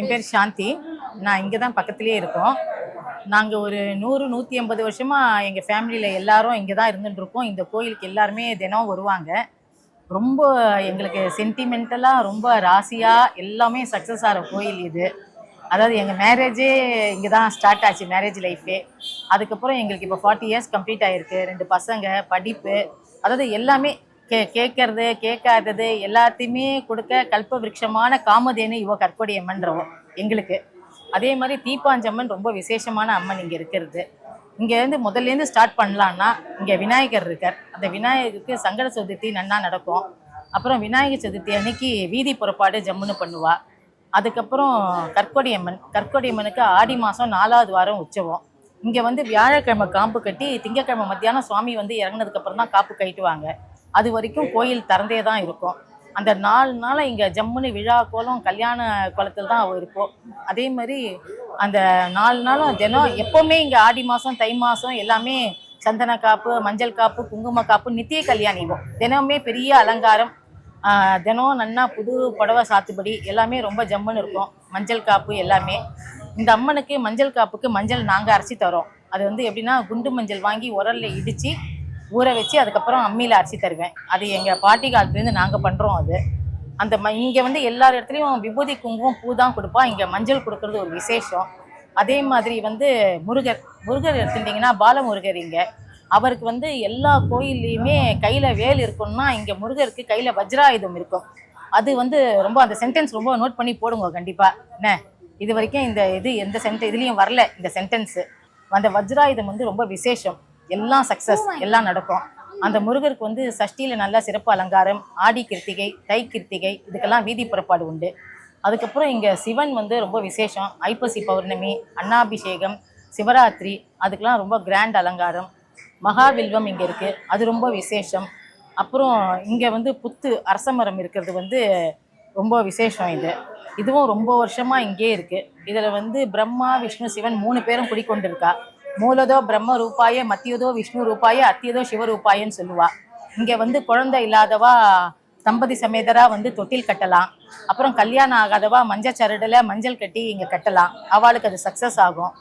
என் பேர் சாந்தி. நான் இங்கே தான் பக்கத்துலேயே இருக்கோம். நாங்கள் ஒரு நூறு நூற்றி ஐம்பது வருஷமாக எங்கள் ஃபேமிலியில் எல்லாரும் இங்கே தான் இருந்துட்டுருக்கோம். இந்த கோயிலுக்கு எல்லாருமே தினம் வருவாங்க. ரொம்ப எங்களுக்கு சென்டிமெண்டலாக ரொம்ப ராசியாக எல்லாமே சக்ஸஸ் ஆகிற கோயில் இது. அதாவது எங்கள் மேரேஜே இங்கே தான் ஸ்டார்ட் ஆச்சு மேரேஜ் லைஃபே அதுக்கப்புறம் எங்களுக்கு இப்போ ஃபார்ட்டி இயர்ஸ் கம்ப்ளீட் ஆகிருக்கு ரெண்டு பசங்க படிப்பு. அதாவது எல்லாமே கே கேட்கறது கேட்காதது எல்லாத்தையுமே கொடுக்க கல்ப விருட்சமான காமதேனு இவ கற்கொடி அம்மன்றவோ எங்களுக்கு. அதே மாதிரி தீப்பாஞ்சம்மன் ரொம்ப விசேஷமான அம்மன் இங்கே இருக்கிறது. இங்கேருந்து முதல்லேருந்து ஸ்டார்ட் பண்ணலான்னா இங்கே விநாயகர் இருக்கார். அந்த விநாயகருக்கு சங்கட சதுர்த்தி நன்னா நடக்கும். அப்புறம் விநாயகர் சதுர்த்தி அன்னைக்கு வீதி புறப்பாடு ஜம்முன்னு பண்ணுவா. அதுக்கப்புறம் கற்கொடி அம்மன் கற்கொடி அம்மனுக்கு ஆடி மாதம் நாலாவது வாரம் உற்சவம். இங்கே வந்து வியாழக்கிழமை காப்பு கட்டி திங்கக்கிழமை மத்தியானம் சுவாமி வந்து இறங்குனதுக்கப்புறம் தான் காப்பு கட்டுவாங்க அது வரைக்கும் கோயில் திறந்தே தான் இருக்கும். அந்த நாலு நாளாக இங்கே ஜம்முன்னு விழா கோலம் கல்யாண கோலத்தில் தான் இருக்கும் அதே மாதிரி அந்த நாலு நாளும் தினம் எப்போவுமே இங்கே ஆடி மாதம் தை மாதம் எல்லாமே சந்தன காப்பு மஞ்சள் காப்பு குங்கும காப்பு நித்திய கல்யாணிவோம் தினமே பெரிய அலங்காரம். தினம் நன்னா புது புடவை சாத்துபடி எல்லாமே ரொம்ப ஜம்முன்னு இருக்கும். மஞ்சள் காப்பு எல்லாமே. இந்த அம்மனுக்கு மஞ்சள் காப்புக்கு மஞ்சள் நாங்கள் அரைச்சி தரோம். அது வந்து எப்படின்னா குண்டு மஞ்சள் வாங்கி உரல்ல இடித்து ஊற வச்சு அதுக்கப்புறம் அம்மியில் அரைச்சி தருவேன். அது எங்கள் பாட்டி காலத்துலேருந்து நாங்கள் பண்ணுறோம் அது. அந்த ம இங்கே வந்து எல்லா இடத்துலையும் விபூதி குங்குமம் பூ தான் கொடுப்பா. இங்கே மஞ்சள் கொடுக்கறது ஒரு விசேஷம். அதே மாதிரி வந்து முருகர் முருகர் எடுத்துட்டிங்கன்னா பாலமுருகர் இங்கே. அவருக்கு வந்து எல்லா கோயில்லையுமே கையில் வேல் இருக்கும்னா இங்கே முருகருக்கு கையில் வஜ்ராயுதம் இருக்கும். அது வந்து ரொம்ப அந்த சென்டென்ஸ் ரொம்ப நோட் பண்ணி போடுங்க கண்டிப்பாக என்ன? இது வரைக்கும் இந்த இது எந்த சென்ட இதுலேயும் வரல இந்த சென்டென்ஸு அந்த வஜ்ராயுதம் வந்து ரொம்ப விசேஷம். எல்லாம் சக்ஸஸ் எல்லாம் நடக்கும். அந்த முருகருக்கு வந்து சஷ்டியில் நல்ல சிறப்பு அலங்காரம் ஆடி கிருத்திகை தை கிருத்திகை இதுக்கெல்லாம் வீதி புறப்பாடு உண்டு. அதுக்கப்புறம் இங்கே சிவன் வந்து ரொம்ப விசேஷம். ஐப்பசி பௌர்ணமி அன்னாபிஷேகம் சிவராத்திரி அதுக்கெல்லாம் ரொம்ப கிராண்ட் அலங்காரம். மகாவில்வம் இங்கே இருக்குது அது ரொம்ப விசேஷம். அப்புறம் இங்கே வந்து புத்து அரச மரம் இருக்கிறது வந்து ரொம்ப விசேஷம் இது. இதுவும் ரொம்ப வருஷமாக இங்கே இருக்குது இதில் வந்து பிரம்மா விஷ்ணு சிவன் மூணு பேரும் குடிக்கொண்டிருக்கா. மூலதோ பிரம்ம ரூபாய மத்தியதோ விஷ்ணு ரூபாய அத்தியதோ சிவரூபாயன்னு சொல்லுவா. இங்கே வந்து குழந்தை இல்லாதவா தம்பதி சமேதரா வந்து தொட்டில் கட்டலாம். அப்புறம் கல்யாணம் ஆகாதவா மஞ்சள் சரடில் மஞ்சள் கட்டி இங்கே கட்டலாம். அவளுக்கு அது சக்ஸஸ் ஆகும்.